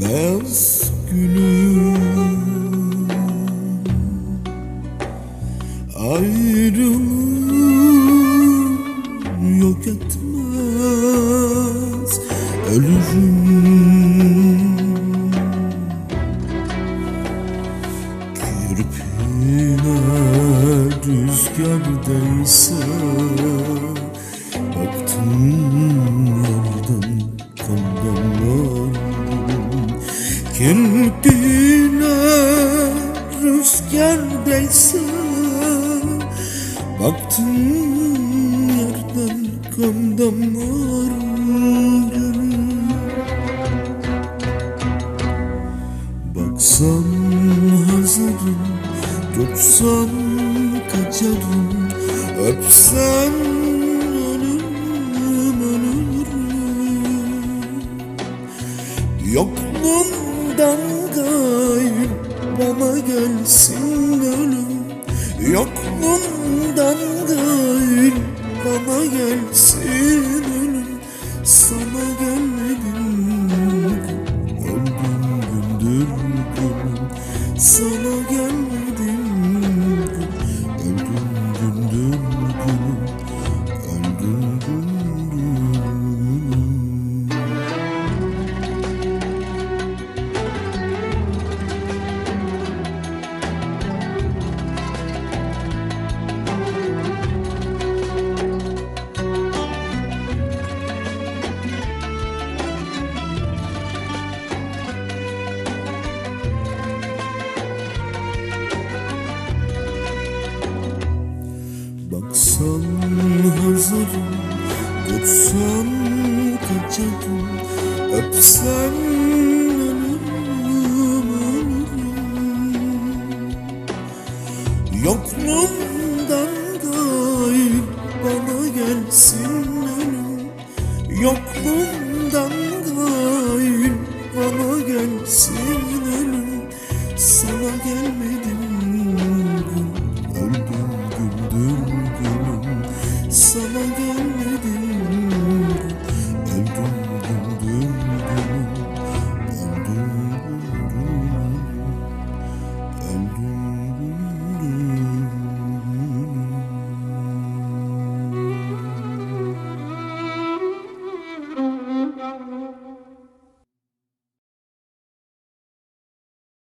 Beyaz günüm Ayrılık yok etmez Ölürüm. Kirpine rüzgardaysa Baktım Kirpine rüzgardaysa Baktım yerden kan damlar Baksan hazırım Tutsan kaçarım Öpsen ölürüm gayrı bana gelsin ölüm Yokluğumdan gayrı bana gelsin ölüm Sana Baksan hazırım Tutsan kaçarım Öpsen ölürüm. Ölürüm Yokluğumdan gayrı bana gelsin ölüm? Yokluğumdan gayrı bana gelsin ölüm? Sana gelmedim